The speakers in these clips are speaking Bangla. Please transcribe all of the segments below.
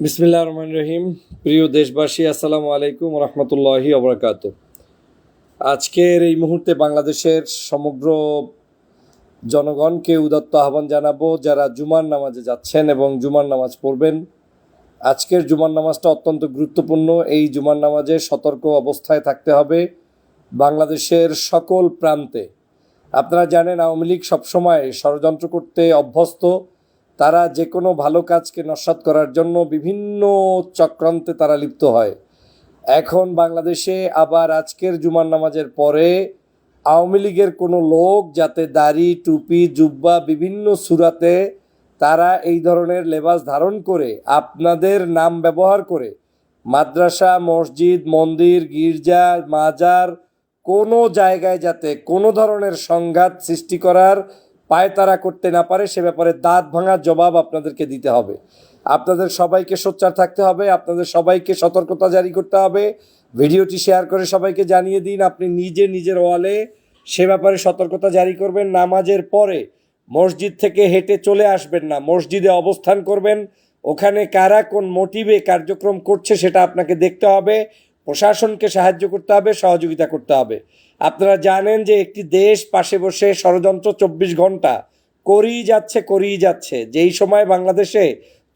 বিসমিল্লাহ রহমান রহিম প্রিয় দেশবাসী, আসসালামু আলাইকুম রহমতুল্লাহি অবরাকাত আজকের এই মুহূর্তে বাংলাদেশের সমগ্র জনগণকে উদাত্ত আহ্বান জানাব, যারা জুমার নামাজে যাচ্ছেন এবং জুমার নামাজ পড়বেন। আজকের জুমার নামাজটা অত্যন্ত গুরুত্বপূর্ণ। এই জুমার নামাজে সতর্ক অবস্থায় থাকতে হবে বাংলাদেশের সকল প্রান্তে। আপনারা জানেন, আওয়ামী লীগ সবসময় ষড়যন্ত্র করতে অভ্যস্ত। তারা যে কোনো ভালো কাজকে নস্বাত করার জন্য বিভিন্ন চক্রান্তে তারা লিপ্ত হয়। এখন বাংলাদেশে আবার আজকের জুমার নামাজের পরে আওয়ামী লীগের কোনো লোক যাতে দাড়ি, টুপি, জুব্বা বিভিন্ন সুরাতে তারা এই ধরনের লেবাস ধারণ করে, আপনাদের নাম ব্যবহার করে, মাদ্রাসা, মসজিদ, মন্দির, গির্জা, মাজার, কোনো জায়গায় যাতে কোনো ধরনের সংঘাত সৃষ্টি করার পায়তারা করতে না পারে, সে ব্যাপারে দাঁত ভাঙার জবাব আপনাদেরকে দিতে হবে। আপনাদের সবাইকে সোচ্চার থাকতে হবে, আপনাদের সবাইকে সতর্কতা জারি করতে হবে। ভিডিওটি শেয়ার করে সবাইকে জানিয়ে দিন, আপনি নিজে নিজের ওয়ালে সে ব্যাপারে সতর্কতা জারি করবেন, নামাজের পরে মসজিদ থেকে হেঁটে চলে আসবেন না, মসজিদে অবস্থান করবেন। ওখানে কারা কোন মোটিভে কার্যক্রম করছে সেটা আপনাকে দেখতে হবে। প্রশাসনকে সাহায্য করতে হবে, সহযোগিতা করতে হবে। আপনারা জানেন যে একটি দেশ পাশে বসে ষড়যন্ত্র চব্বিশ ঘণ্টা করেই যাচ্ছে করেই যাচ্ছে। যেই সময় বাংলাদেশে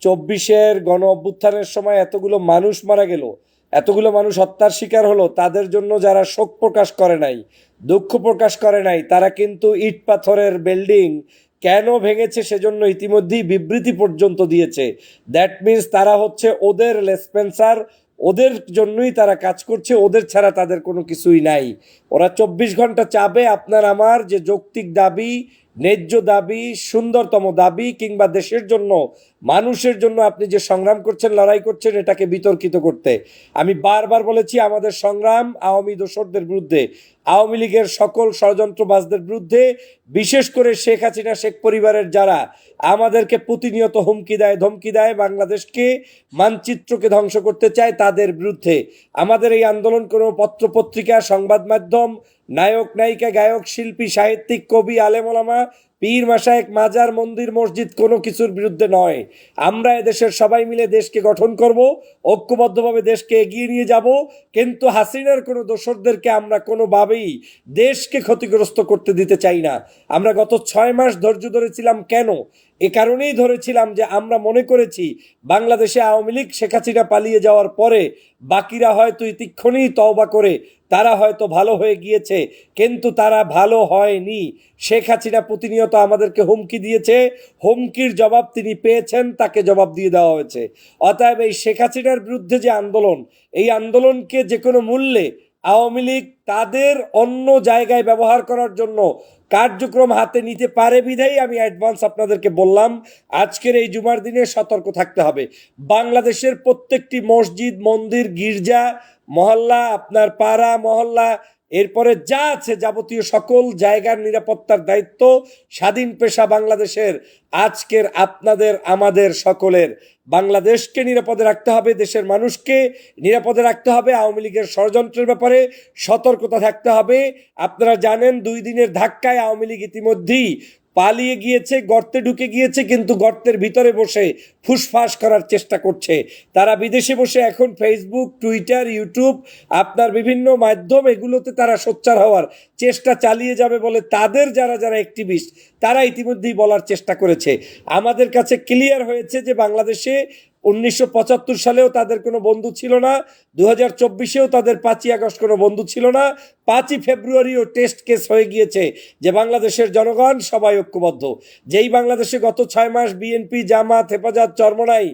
চব্বিশের গণ অভ্যুত্থানের সময় এতগুলো মানুষ মারা গেল, এতগুলো মানুষ হত্যার শিকার হলো, তাদের জন্য যারা শোক প্রকাশ করে নাই, দুঃখ প্রকাশ করে নাই, তারা কিন্তু ইট পাথরের বিল্ডিং কেন ভেঙেছে সেজন্য ইতিমধ্যেই বিবৃতি পর্যন্ত দিয়েছে। দ্যাট মিন্স তারা হচ্ছে ওদের লেসপেন্সার ওদের জন্যই তারা কাজ করছে, ওদের ছাড়া তাদের কোনো কিছুই নাই। ওরা চব্বিশ ঘণ্টা চাবে আপনার আমার যে যৌক্তিক দাবি ন্যায্য দাবি, সুন্দরতম দাবি কিংবা দেশের জন্য, মানুষের জন্য আপনি যে সংগ্রাম করছেন, লড়াই করছেন, এটাকে বিতর্কিত করতে। আমি বারবার বলেছি, আমাদের সংগ্রাম আওয়ামী দোসরদের বিরুদ্ধে, আওয়ামী লীগের সকল ষড়যন্ত্রবাজদের বিরুদ্ধে, বিশেষ করে শেখ হাসিনা, শেখ পরিবারের যারা, আমাদেরকে প্রতিনিয়ত হুমকি দেয়, ধমকি দেয়, বাংলাদেশকে মানচিত্রকে ধ্বংস করতে চায়, তাদের বিরুদ্ধে। আমাদের এই আন্দোলন কোনো পত্রপত্রিকা, সংবাদ মাধ্যম নায়ক নায়িকা গায়ক শিল্পী সাহিত্যিক কবি আলেমলামা পীর মাসায়েক মাজার মন্দির মসজিদ কোনো কিছুর বিরুদ্ধে নয়। আমরা এদেশের সবাই মিলে দেশকে গঠন করব, ঐক্যবদ্ধভাবে দেশকে এগিয়ে নিয়ে যাব, কিন্তু হাসিনার কোনো দোসরদেরকে আমরা কোনোভাবেই দেশকে ক্ষতিগ্রস্ত করতে দিতে চাই না। আমরা গত ছয় মাস ধৈর্য ধরেছিলাম কেন? এ কারণেই ধরেছিলাম যে আমরা মনে করেছি বাংলাদেশে আওয়ামী লীগ শেখ হাসিনা পালিয়ে যাওয়ার পরে বাকিরা হয়তো ইতিক্ষণেই তওবা করে, তারা হয়তো ভালো হয়ে গিয়েছে, কিন্তু তারা ভালো হয়নি। শেখ হাসিনা প্রতিনিয়ত আমাদেরকে হুমকি দিয়েছে। হুমকির জবাব তিনি পেয়েছেন, তাকে জবাব দিয়ে দেওয়া হয়েছে। অতএব এই শেখ হাসিনার বিরুদ্ধে যে আন্দোলন, এই আন্দোলনকে যে কোনো মূল্যে আওয়ামী লীগ তাদের অন্য জায়গায় ব্যবহার করার জন্য কার্যক্রম হাতে নিতে পারে বিধাই আমি অ্যাডভান্স আপনাদেরকে বললাম, আজকের এই জুমার দিনে সতর্ক থাকতে হবে। বাংলাদেশের প্রত্যেকটি মসজিদ, মন্দির, গির্জা, মহল্লা, আপনার পাড়া, মহল্লা এরপরে যা আছে যাবতীয় সকল জায়গার নিরাপত্তার দায়িত্ব স্বাধীন পেশা বাংলাদেশের, আজকের আপনাদের, আমাদের সকলের। বাংলাদেশকে নিরাপদে রাখতে হবে, দেশের মানুষকে নিরাপদে রাখতে হবে, আওয়ামী লীগের ষড়যন্ত্রের ব্যাপারে সতর্কতা থাকতে হবে। আপনারা জানেন দুই দিনের ধাক্কায় আওয়ামী লীগ ইতিমধ্যেই পালিয়ে গিয়েছে, গর্তে ঢুকে গিয়েছে, কিন্তু গর্তের ভিতরে বসে ফুসফাস করার চেষ্টা করছে। তারা বিদেশে বসে এখন ফেসবুক টুইটার ইউটিউব আপনার বিভিন্ন মাধ্যম, এগুলোতে তারা সোচ্চার হওয়ার চেষ্টা চালিয়ে যাবে বলে তাদের যারা যারা অ্যাক্টিভিস্ট তারা ইতিমধ্যেই বলার চেষ্টা করেছে। আমাদের কাছে ক্লিয়ার হয়েছে যে বাংলাদেশে উনিশশো পঁচাত্তর সালেও তাদের কোনো বন্ধু ছিল না দু হাজার তাদের পাঁচই আগস্ট কোনো বন্ধু ছিল না পাঁচই ফেব্রুয়ারিও টেস্ট কেস হয়ে গিয়েছে যে বাংলাদেশের জনগণ সবাই ঐক্যবদ্ধ। যেই বাংলাদেশে গত ছয় মাস বিএনপি, জামাত, হেফাজত, চরমনাই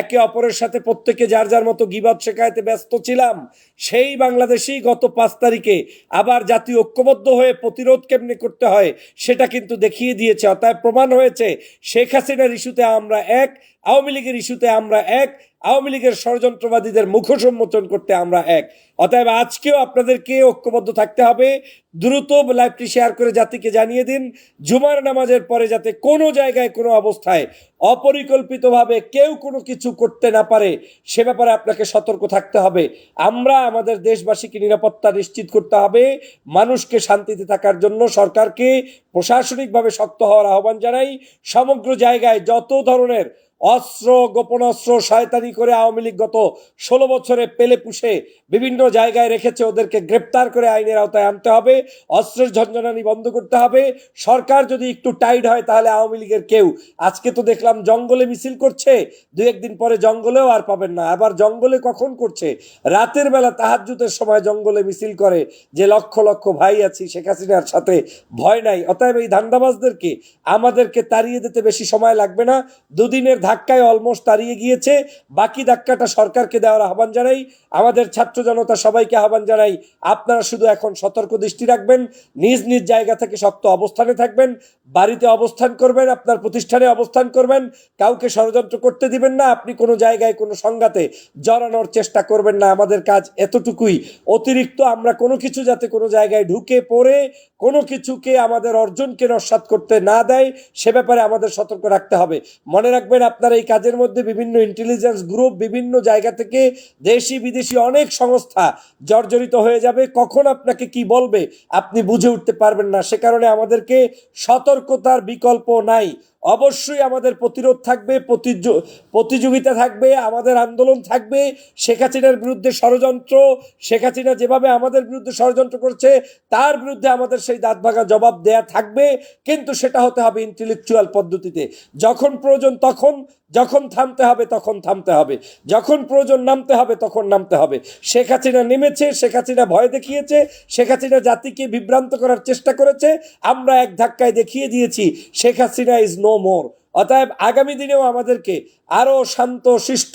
একে অপরের সাথে প্রত্যেকে যার যার মতো গিবাদ শেখাইতে ব্যস্ত ছিলাম, সেই বাংলাদেশেই গত পাঁচ তারিখে আবার জাতি ঐক্যবদ্ধ হয়ে প্রতিরোধ কেমনে করতে হয় সেটা কিন্তু দেখিয়ে দিয়েছে অতএব প্রমাণ হয়েছে শেখ হাসিনার ইস্যুতে আমরা এক, আওয়ামী লীগের ইস্যুতে আমরা এক আওয়ামী লীগের ষড়যন্ত্রবাদীদের মুখ সম্মোচন করতে আমরা এক। অতএব আজকেও আপনাদেরকে ঐক্যবদ্ধ থাকতে হবে। দ্রুত লাইভটি শেয়ার করে জাতিকে জানিয়ে দিন। জুমার নামাজের পরে যাতে কোনো জায়গায়, কোনো অবস্থায় অপরিকল্পিতভাবে কেউ কোনো কিছু করতে না পারে, সে ব্যাপারে আপনাকে সতর্ক থাকতে হবে। আমরা আমাদের দেশবাসীকে নিরাপত্তা নিশ্চিত করতে হবে। মানুষকে শান্তিতে থাকার জন্য সরকারকে প্রশাসনিকভাবে শক্ত হওয়ার আহ্বান জানাই। সমগ্র জায়গায় যত ধরনের অস্ত্র, গোপন অস্ত্র শয়তানি করে আওয়ামী লীগ গত ষোলো বছরে পেলে পুষে বিভিন্ন জায়গায় রেখেছে। ওদেরকে গ্রেপ্তার করে আইনের আওতায় আনতে হবে। অস্ত্রের ঝঞ্ঝনানি বন্ধ করতে হবে। সরকার যদি একটু টাইট হয়, তাহলে আওয়ামী লীগের কেউ আজকে তো দেখলাম জঙ্গলে মিছিল করছে। দু একদিন পরে জঙ্গলেও আর পাবেন না। আবার জঙ্গলে কখন করছে? রাতের বেলা তাহাজ্জুদের সময় জঙ্গলে মিছিল করে যে লক্ষ লক্ষ ভাই আছি, শেখ হাসিনার সাথে ভয় নাই। অতএব এই ধান্দাবাজদেরকে আমাদেরকে তাড়িয়ে দিতে বেশি সময় লাগবে না। দুদিনের ধাক্কায় অলমোস্ট তাড়িয়ে গিয়েছে। বাকি ধাক্কাটা সরকারকে দেওয়ার আহ্বান জানাই। আমাদের ছাত্র জনতা সবাইকে আহ্বান জানাই, আপনারা শুধু এখন সতর্ক দৃষ্টি রাখবেন, নিজ নিজ জায়গা থেকে শক্ত অবস্থানে থাকবেন, বাড়িতে অবস্থান করবেন, আপনার প্রতিষ্ঠানে অবস্থান করবেন, কাউকে ষড়যন্ত্র করতে দিবেন না, আপনি কোনো জায়গায় কোনো সংঘাতে জড়ানোর চেষ্টা করবেন না। আমাদের কাজ এতটুকুই। অতিরিক্ত আমরা কোনো কিছু যাতে কোনো জায়গায় ঢুকে পড়ে, কোনো কিছুকে আমাদের অর্জনকে নস্বাত করতে না দেয়, সে ব্যাপারে আমাদের সতর্ক রাখতে হবে। মনে রাখবেন আপনার এই কাজের মধ্যে বিভিন্ন ইন্টেলিজেন্স গ্রুপ বিভিন্ন জায়গা থেকে দেশি, বিদেশি অনেক সংস্থা জর্জরিত হয়ে যাবে। কখন আপনাকে কি বলবে আপনি বুঝে উঠতে পারবেন না। সে কারণে আমাদেরকে সতর্কতার বিকল্প নাই। অবশ্যই আমাদের প্রতিরোধ থাকবে প্রতিযো- প্রতিযোগিতা থাকবে, আমাদের আন্দোলন থাকবে। শেখ হাসিনার বিরুদ্ধে ষড়যন্ত্র, শেখ হাসিনা যেভাবে আমাদের বিরুদ্ধে ষড়যন্ত্র করছে, তার বিরুদ্ধে আমাদের সেই দাঁত ভাঙা জবাব দেয়া থাকবে। কিন্তু সেটা হতে হবে ইন্টেলেকচুয়াল পদ্ধতিতে। যখন প্রয়োজন তখন যখন থামতে হবে, তখন থামতে হবে। যখন প্রয়োজন নামতে হবে, তখন নামতে হবে। শেখ হাসিনা নেমেছে, শেখ হাসিনা ভয় দেখিয়েছে, শেখ হাসিনা জাতিকে বিভ্রান্ত করার চেষ্টা করেছে। আমরা এক ধাক্কায় দেখিয়ে দিয়েছি, Sheikh Hasina is no more অতএব আগামী দিনেও আমাদেরকে আরও শান্ত, শিষ্ট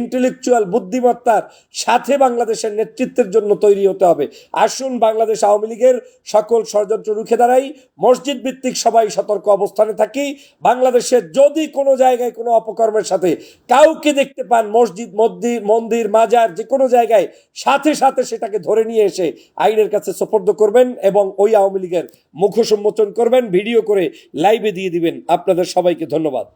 ইন্টেলেকচুয়াল বুদ্ধিমত্তার সাথে বাংলাদেশের নেতৃত্বের জন্য তৈরি হতে হবে। আসুন বাংলাদেশ আওয়ামী লীগের সকল ষড়যন্ত্র রুখে দাঁড়াই। মসজিদ ভিত্তিক সবাই সতর্ক অবস্থানে থাকি। বাংলাদেশের যদি কোনো জায়গায় কোনো অপকর্মের সাথে কাউকে দেখতে পান, মসজিদ, মন্দির মন্দির, মাজার, যে কোনো জায়গায় সাথে সাথে সেটাকে ধরে নিয়ে এসে আইনের কাছে সোপর্দ করবেন এবং ওই আওয়ামী লীগের মুখ সম্মোচন করবেন। ভিডিও করে লাইভে দিয়ে দিবেন। আপনাদের সবাইকে ধন্যবাদ।